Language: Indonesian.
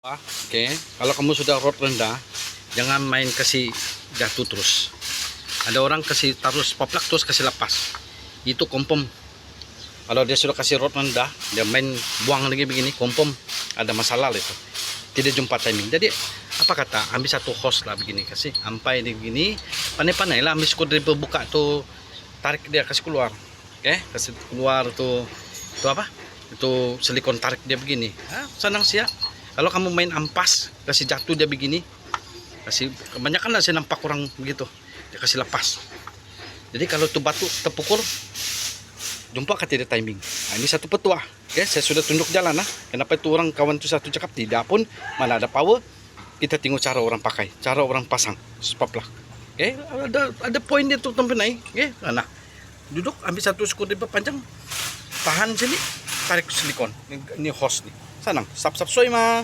Oke, kalau kamu sudah rot rendah, jangan main kasih jatuh terus. Ada orang kasih taruh poplak terus kasih lepas. Itu kompom. Kalau dia sudah kasih rot rendah, dia main buang lagi begini, kompom. Ada masalah lah itu. Tidak jumpa timing. Jadi apa kata? Ambil satu hose lah begini kasih. Ampai ini begini, pandai-pandai lah ambil screwdriver buka tuh, tarik dia kasih keluar. Oke, kasih keluar tuh itu apa? Itu silikon tarik dia begini. Ah, senang ya. Kalau kamu main ampas, kasih jatuh dia begini, kasih kebanyakan lah saya nampak kurang begitu, dia kasih lepas. Jadi kalau itu batu terpukul, jumpa kan tidak timing. Nah, ini satu petua. Oke, saya sudah tunjuk jalan nah. Kenapa itu orang kawan itu satu cakap tidak pun mana ada power, kita tengok cara orang pakai, cara orang pasang, spaplah. Oke, ada ada poin dia tuh tempat naik. Oke, nah duduk ambil satu screwdriver panjang, tahan sini, tarik silikon. Ini, ini hose nih. Sanang sap-sap soy ma.